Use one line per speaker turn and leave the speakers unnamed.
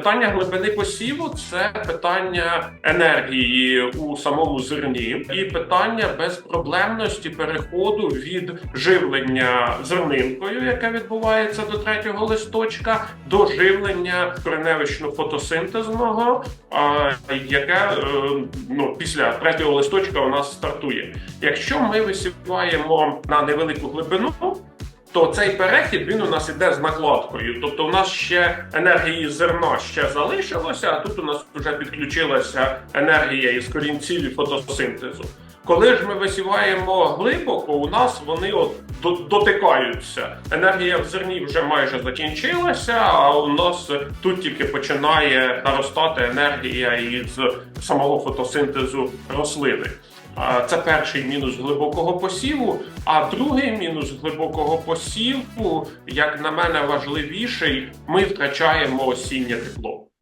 Питання глибини посіву це питання енергії у самому зерні і питання безпроблемності переходу від живлення зернинкою, яке відбувається до третього листочка, до живлення кореневично-фотосинтезного, а, яке е, ну, після третього листочка у нас стартує. Якщо ми висіваємо на невелику глибину, то цей перехід він у нас іде з накладкою. Тобто, у нас ще енергії зерна ще залишилося, а тут у нас вже підключилася енергія із корінців і фотосинтезу. Коли ж ми висіваємо глибоко, у нас вони от дотикаються. Енергія в зерні вже майже закінчилася, а у нас тут тільки починає наростати енергія із самого фотосинтезу рослини. Це перший мінус глибокого посіву. А другий мінус глибокого посіву, як на мене, важливіший, ми втрачаємо осіннє тепло.